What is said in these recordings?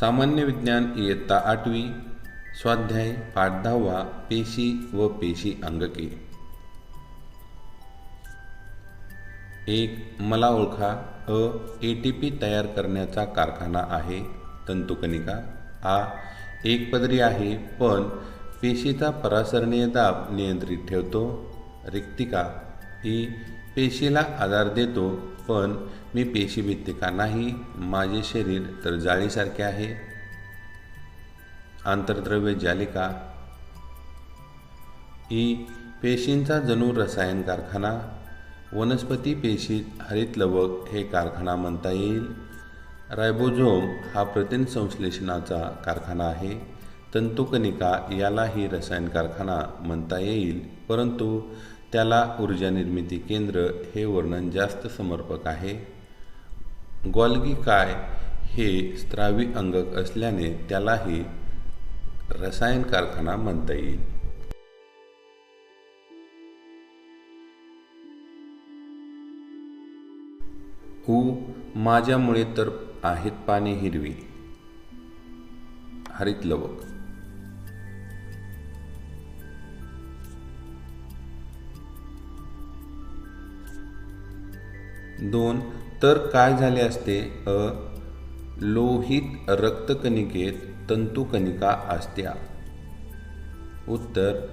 सामान्य विज्ञान इयत्ता आठवी स्वाध्याय पाठ दहावा पेशी व पेशी अंगके. एक मला ओळखा अ ए टी पी तयार करण्याचा कारखाना आहे तंतुकनिका. आ एक पदरी आहे पण पेशीचा परासरणीय दाब नियंत्रित ठेवतो. रिक्तिका ई पेशीला आधार देतो पण मी पेशीभित्ते का नाही माझे शरीर तर जाळीसारखे आहे. आंतरद्रव्य जालिका. ही पेशींचा जणू रसायन कारखाना. वनस्पती पेशीत हरितलवक हे कारखाना म्हणता येईल. रायबोझोम हा प्रथिन संश्लेषणाचा कारखाना आहे. तंतुकनिका यालाही रसायन कारखाना म्हणता येईल. परंतु त्याला ऊर्जा निर्मिती केंद्र हे वर्णन जास्त समर्पक आहे. गॉल्गी काय हे स्त्रावी अंगक असल्याने त्यालाही रसायन कारखाना म्हणता येईल. ऊ माझ्यामुळे तर आहेत पाने हिरवी. हरितलवक दोन तर काय झाले असते? अ लोहित रक्तकणिकेत तंतुकणिका असत्या. उत्तर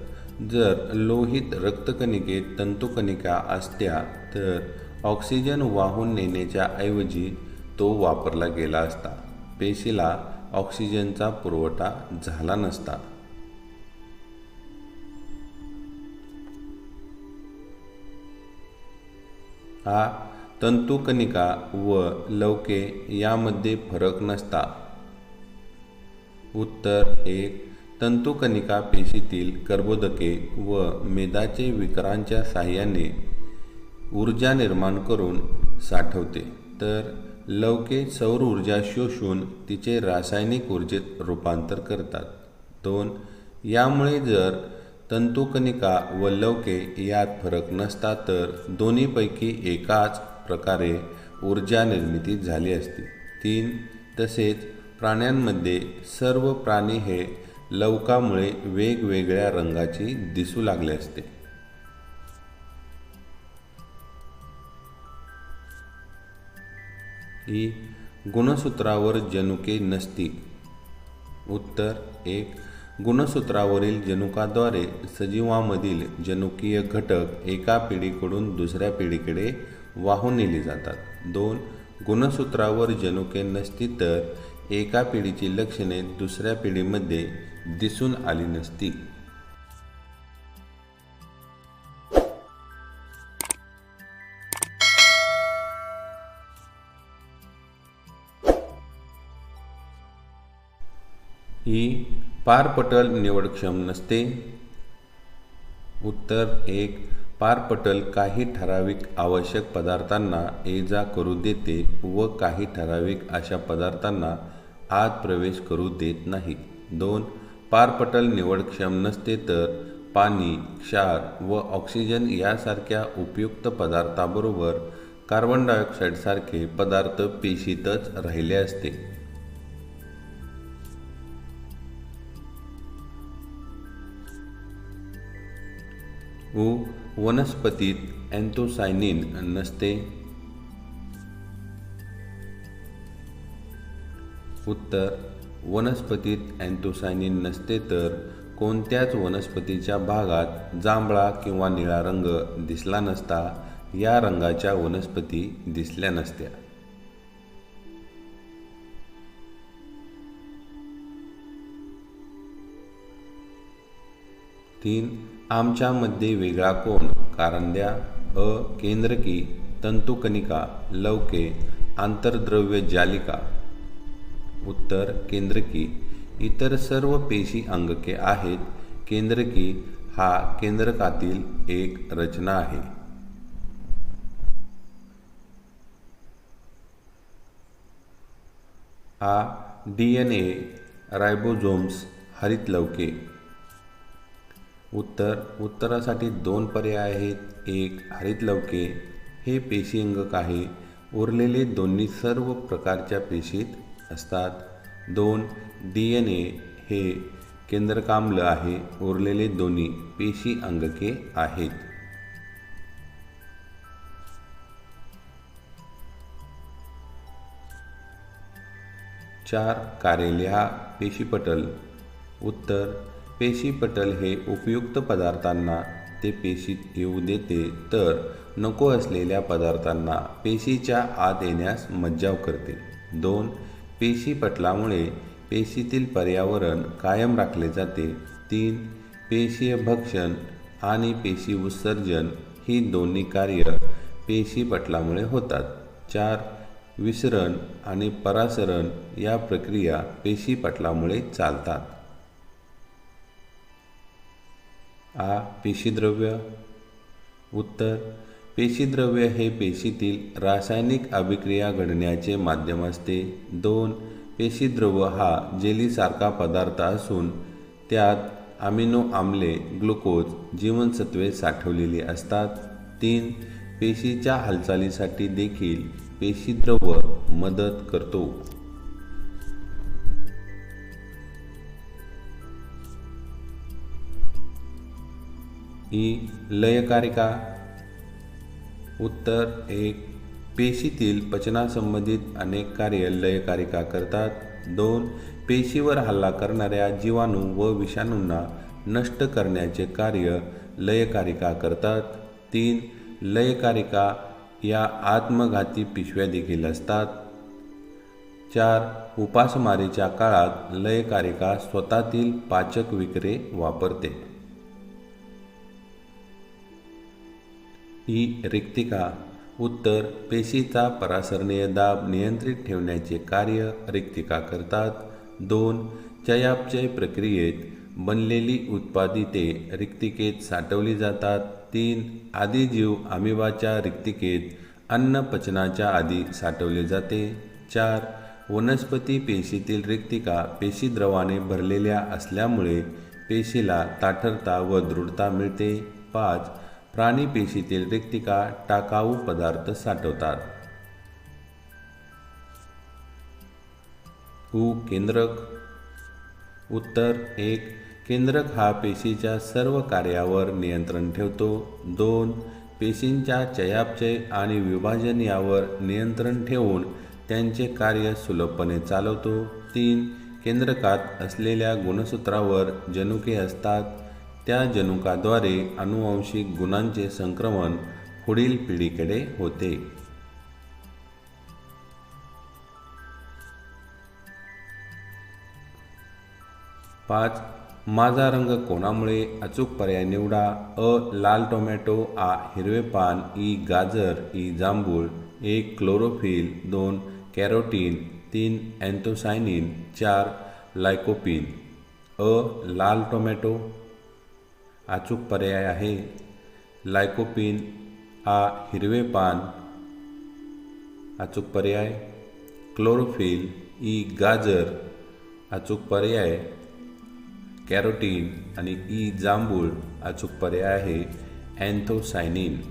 जर लोहित रक्तकणिकेत तंतुकणिका असत्या तर ऑक्सिजन वाहून नेण्याच्या ऐवजी तो वापरला गेला असता. पेशीला ऑक्सिजनचा पुरवठा झाला नसता. हा तंतुकणिका व लवके यामध्ये फरक नसता. उत्तर एक तंतुकणिका पेशीतील कर्बोदके व मेदाचे विकरांच्या साह्याने ऊर्जा निर्माण करून साठवते. तर लवके सौर ऊर्जा शोषून तिचे रासायनिक ऊर्जेत रूपांतर करतात. दोन यामुळे जर तंतुकणिका व लवके यात फरक नसता तर दोन्हीपैकी एकाच प्रकारे ऊर्जा निर्मिती झाली असती. तीन तसेच प्राण्यांमध्ये सर्व प्राणी हे लवकामुळे वेगवेगळ्या रंगाची दिसू लागले असते. ही गुणसूत्रावर जनुके नसती. उत्तर एक गुणसूत्रावरील जनुकाद्वारे सजीवांमधील जनुकीय घटक एका पिढीकडून दुसऱ्या पिढीकडे वाहून नेली जातात. दोन गुणसूत्रावर जनुके नसती तर एका पिढीची लक्षणे दुसऱ्या पिढीमध्ये दिसून आली नसती. ही पारपटल निवडक्षम नसते. उत्तर एक पारपटल काही ठराविक आवश्यक पदार्थांना ये जा करू देते व काही ठराविक अशा पदार्थांना आत प्रवेश करू देत नाही. दोन पारपटल निवडक्षम नसते तर पाणी क्षार व ऑक्सिजन यासारख्या उपयुक्त पदार्थाबरोबर कार्बन डायऑक्साईडसारखे पदार्थ पेशीतच राहिले असते. उ वनस्पतीत अँथोसायनिन नसते. उत्तर वनस्पतीत अँथोसायनिन नसते तर कोणत्याच वनस्पतीच्या भागात जांभळा किंवा निळा रंग दिसला नसता. या रंगाच्या वनस्पती दिसल्या नसत्या. तीन आमच्यामध्ये वेगळा कोण? कारंद्या अ केंद्रकी तंतुकनिका लवके आंतरद्रव्य जालिका उत्तर केंद्रकी. इतर सर्व पेशी अंगके आहेत. केंद्रकी हा केंद्रकातील एक रचना आहे. हा डी एन ए रायबोझोम्स हरितलवके उत्तर उत्तरासाठी दोन पर्याय आहेत. एक हरितलवके हे पेशी अंगक आहे उरलेले दोन्ही सर्व प्रकारच्या पेशीत असतात. दोन डी एन ए हे केंद्रकाम्ल आहे. उरलेले दोन्ही पेशी अंगके आहेत. चार कार्य पेशीपटल. उत्तर पेशीपटल हे उपयुक्त पदार्थांना ते पेशीत येऊ देते तर नको असलेल्या पदार्थांना पेशीच्या आत येण्यास मज्जाव करते. दोन पेशीपटलामुळे पेशीतील पर्यावरण कायम राखले जाते. तीन पेशीय भक्षण आणि पेशी उत्सर्जन ही दोन्ही कार्य पेशीपटलामुळे होतात. चार विसरण आणि परासरण या प्रक्रिया पेशीपटलामुळे चालतात. आ पेशीद्रव्य. उत्तर पेशीद्रव्य हे पेशीतील रासायनिक अभिक्रिया घडण्याचे माध्यम असते. दोन पेशीद्रव्य हा जेलीसारखा पदार्थ असून त्यात अमिनो आम्ले ग्लुकोज जीवनसत्वे साठवलेली असतात. तीन पेशीच्या हालचालीसाठी देखील पेशीद्रव्य मदत करतो. ही लयकारिका. उत्तर एक. पेशीतील पचनासंबंधित अनेक कार्य लयकारिका करतात. दोन. पेशीवर हल्ला करणाऱ्या जीवाणू व विषाणूंना नष्ट करण्याचे कार्य लयकारिका करतात. तीन. लयकारिका या आत्मघाती पिशव्या देखील असतात. चार. उपासमारीच्या काळात लयकारिका स्वतःतील पाचक विक्रे वापरते. ही रिक्तिका उत्तर पेशीचा परासरणीय दाब नियंत्रित ठेवण्याचे कार्य रिक्तिका करतात. दोन चयापचय प्रक्रियेत बनलेली उत्पादिते रिक्तिकेत साठवली जातात. तीन आदिजीव आमिबाच्या रिक्तिकेत अन्न पचनाच्या आधी साठवले जाते. चार वनस्पती पेशीतील रिक्तिका पेशीद्रवाने भरलेल्या असल्यामुळे पेशीला ताठरता व दृढता मिळते. पाच प्राणी पेशीतील रिक्तिका टाकाऊ पदार्थ साठवतात. उ केंद्रक. उत्तर एक केंद्रक हा पेशीच्या सर्व कार्यावर नियंत्रण ठेवतो. दोन पेशींच्या चयापचय आणि विभाजन यावर नियंत्रण ठेवून त्यांचे कार्य सुलभपणे चालवतो. तीन केंद्रकात असलेल्या गुणसूत्रावर जनुके असतात. त्या जनुकाद्वारे अनुवांशिक गुणांचे संक्रमण पुढील पिढीकडे होते. पाच माझा रंग कोणामुळे अचूक पर्याय निवडा? अ लाल टोमॅटो आ हिरवे पान ई गाजर ई जांभूळ एक क्लोरोफिल दोन कॅरोटीन तीन अँथोसायनिन चार लायकोपिन. अ लाल टोमॅटो अचूक पर्याय आहे. लायकोपिन हा हिरवे पान. अचूक पर्याय? क्लोरोफिल ई गाजर. अचूक पर्याय? कॅरोटीन आणि ई जांभूळ अचूक पर्याय आहे. अँथोसायनिन.